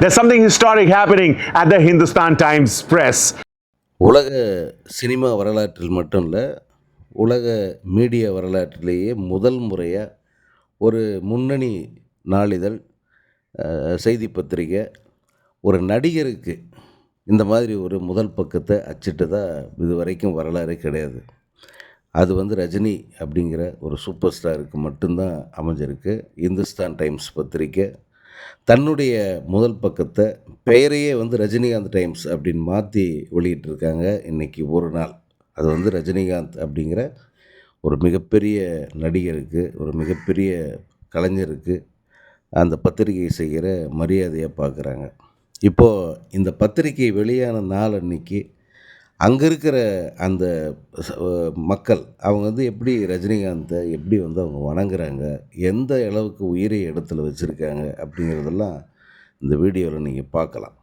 there's something historic happening at the Hindustan Times Press. உலக cinema வரலாற்றில் மட்டும் இல்லை உலக மீடியா வரலாற்றிலேயே முதல் முறையாக ஒரு முன்னணி நாளிதழ் செய்தி பத்திரிகை ஒரு நடிகருக்கு இந்த மாதிரி ஒரு முதல் பக்கத்தை அச்சிட்டதா இது வரைக்கும் வரலாறே கிடையாது. அது வந்து ரஜினி அப்படிங்கிற ஒரு சூப்பர் ஸ்டாருக்கு மட்டும்தான் அமைஞ்சிருக்கு. இந்துஸ்தான் டைம்ஸ் பத்திரிக்கை தன்னுடைய முதல் பக்கத்தை பெயரையே வந்து ரஜினிகாந்த் டைம்ஸ் அப்படின்னு மாற்றி வெளியிட்டிருக்காங்க இன்றைக்கி ஒரு நாள். அது வந்து ரஜினிகாந்த் அப்படிங்கிற ஒரு மிகப்பெரிய நடிகருக்கு ஒரு மிகப்பெரிய கலைஞருக்கு அந்த பத்திரிகை செய்கிற மரியாதையாக பார்க்குறாங்க. இப்போது இந்த பத்திரிகை வெளியான நாள் அன்னைக்கு அங்கே இருக்கிற அந்த மக்கள் அவங்க வந்து எப்படி ரஜினிகாந்தை எப்படி வந்து அவங்க வணங்குறாங்க எந்த அளவுக்கு உயிரை இடத்துல வச்சுருக்காங்க அப்படிங்கிறதெல்லாம் இந்த வீடியோவில் நீங்கள் பார்க்கலாம்.